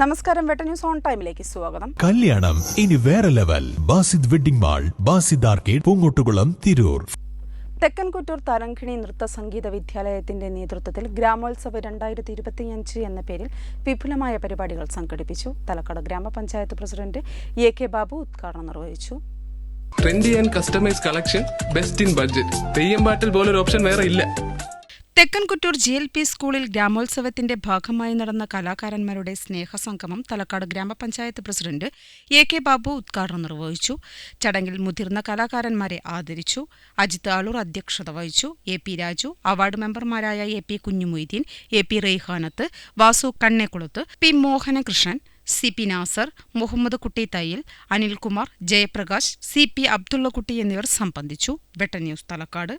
നമസ്കാരം വെട്ട news on ടൈമിലേക്ക് സ്വാഗതം. കല്യാണം ഇനി വേറെ level. Basid wedding mall Basid arcade Poongottukulam Tirur. Thekkankuttoor Tharangini നൃത്ത സംഗീത വിദ്യാലയത്തിന്റെ നേതൃത്വത്തിൽ ഗ്രാമോത്സവ് രണ്ടായിരത്തി ഇരുപത്തിയഞ്ച് എന്ന പേരിൽ വിപുലമായ പരിപാടികൾ സംഘടിപ്പിച്ചു. തലക്കട ഗ്രാമപഞ്ചായത്ത് പ്രസിഡന്റ് എ കെ ബാബു ഉദ്ഘാടനം നിർവഹിച്ചു. Trendy and customise collection best in budget Theyyam പാട്ടിൽ പോലൊരു ഓപ്ഷൻ വേറെ ഇല്ല. തെക്കൻകുറ്റൂർ ജി എൽ പി സ്കൂളിൽ ഗ്രാമോത്സവത്തിന്റെ ഭാഗമായി നടന്ന കലാകാരന്മാരുടെ സ്നേഹസംഗമം തലക്കാട് ഗ്രാമപഞ്ചായത്ത് പ്രസിഡന്റ് എ കെ ബാബു ഉദ്ഘാടനം നിർവഹിച്ചു. ചടങ്ങിൽ മുതിർന്ന കലാകാരന്മാരെ ആദരിച്ചു. അജിത് ആളൂർ അധ്യക്ഷത വഹിച്ചു. എ പി രാജു അവാർഡ് മെമ്പർമാരായ A P Kunhimoideen A P Raihanath Vasu Kannekkulath P Mohanakrishnan C P Nasar Muhammad Kutty Thayyil Anilkumar Jayaprakash C P Abdullakutty എന്നിവർ സംബന്ധിച്ചു. വെട്ട ന്യൂസ് തലക്കാട്.